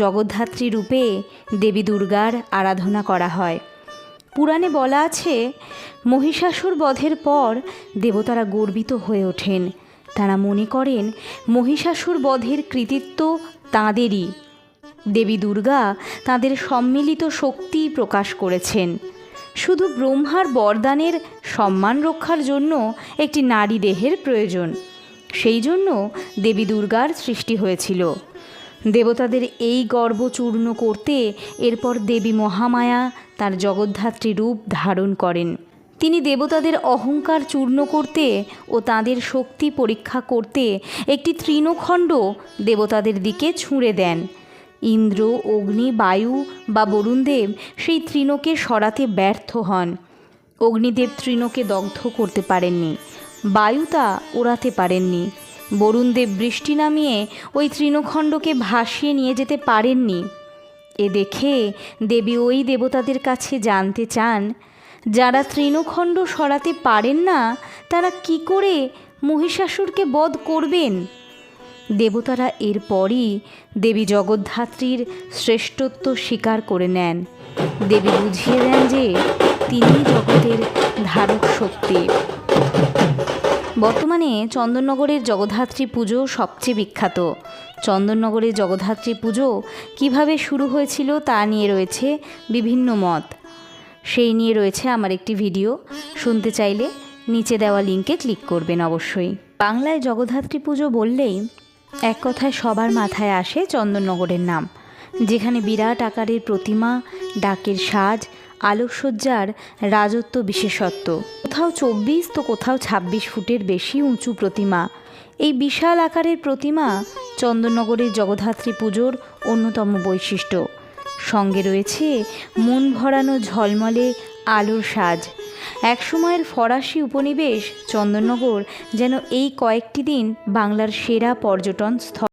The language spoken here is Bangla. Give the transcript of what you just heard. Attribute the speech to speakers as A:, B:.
A: জগদ্ধাত্রী রূপে দেবী দুর্গার আরাধনা করা হয়। পুরাণে বলা আছে, মহিষাসুর বধের পর দেবতারা গর্বিত হয়ে ওঠেন। তারা মনে করেন, মহিষাসুর বধের কৃতিত্ব তাঁদেরই। দেবী দুর্গা তাদের সম্মিলিত শক্তি প্রকাশ করেছেন। শুধু ব্রহ্মার বরদানের সম্মান রক্ষার জন্য একটি নারী দেহের প্রয়োজন। সেই জন্য দেবী দুর্গার সৃষ্টি হয়েছিল। দেবতাদের এই গর্ব চূর্ণ করতে এরপর দেবী মহামায়া তার জগদ্ধাত্রী রূপ ধারণ করেন। তিনি দেবতাদের অহংকার চূর্ণ করতে ও তাদের শক্তি পরীক্ষা করতে একটি তৃণখণ্ড দেবতাদের দিকে ছুঁড়ে দেন। ইন্দ্র, অগ্নি, বায়ু বা বরুণদেব সেই তৃণকে সরাতে ব্যর্থ হন। অগ্নিদেব তৃণকে দগ্ধ করতে পারেননি। বায়ু তা ওড়াতে পারেননি। বরুণদেব বৃষ্টি নামিয়ে ওই তৃণখণ্ডকে ভাসিয়ে নিয়ে যেতে পারেননি। এ দেখে দেবী ওই দেবতাদের কাছে জানতে চান, যারা তৃণখণ্ড সরাতে পারেন না, তারা কি করে মহিষাসুরকে বধ করবেন? দেবতারা এরপরই দেবী জগদ্ধাত্রীর শ্রেষ্ঠত্ব স্বীকার করে নেন। দেবী বুঝিয়ে দেন যে বর্তমানে চন্দননগরের জগদ্ধাত্রী পুজো সবচেয়ে বিখ্যাত। চন্দননগরের জগদ্ধাত্রী পুজো কীভাবে শুরু হয়েছিল তা নিয়ে রয়েছে বিভিন্ন মত। সেই নিয়ে রয়েছে আমার একটি ভিডিও। শুনতে চাইলে নিচে দেওয়া লিঙ্কে ক্লিক করবেন অবশ্যই। বাংলায় জগদ্ধাত্রী পুজো বললেই এক কথায় সবার মাথায় আসে চন্দননগরের নাম, যেখানে বিরাট আকারের প্রতিমা, ডাকের সাজ, আলোকসজ্জার রাজত্ব বিশেষত্ব। কোথাও চব্বিশ, তো কোথাও ছাব্বিশ ফুটের বেশি উঁচু প্রতিমা। এই বিশাল আকারের প্রতিমা চন্দননগরের জগদ্ধাত্রী পুজোর অন্যতম বৈশিষ্ট্য। সঙ্গে রয়েছে মন ভরানো ঝলমলে আলোর সাজ। একসময়ের ফরাসি উপনিবেশ চন্দননগর যেন এই কয়েকটি দিন বাংলার সেরা পর্যটন স্থল